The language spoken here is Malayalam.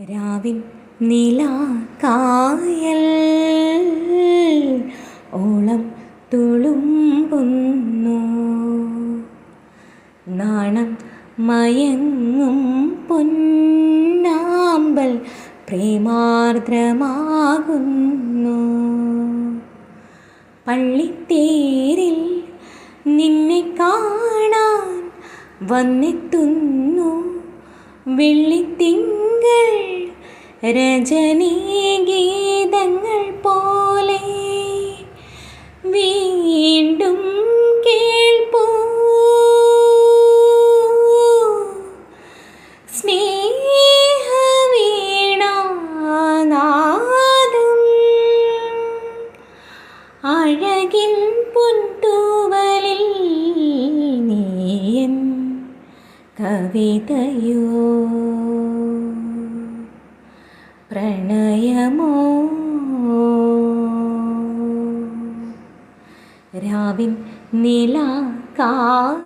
രാവിൻ നില കായൽ ഓളം തുളുമ്പുന്നു. നാണം മയങ്ങും പൊന്നാമ്പൽ പ്രേമാർദ്രമാകുന്നു. പള്ളിത്തേരിൽ നിന്നെ കാണാൻ വന്നെത്തുന്നു. വെള്ളിത്തിങ്കൾ രജനീ ഗീതങ്ങൾ പോലെ വീണ്ടും അഴകിൻ പൊൻതൂവലിൽ നീയൻ കവിതയോ. പ്രണയമോ? രാവിൻ നില കാ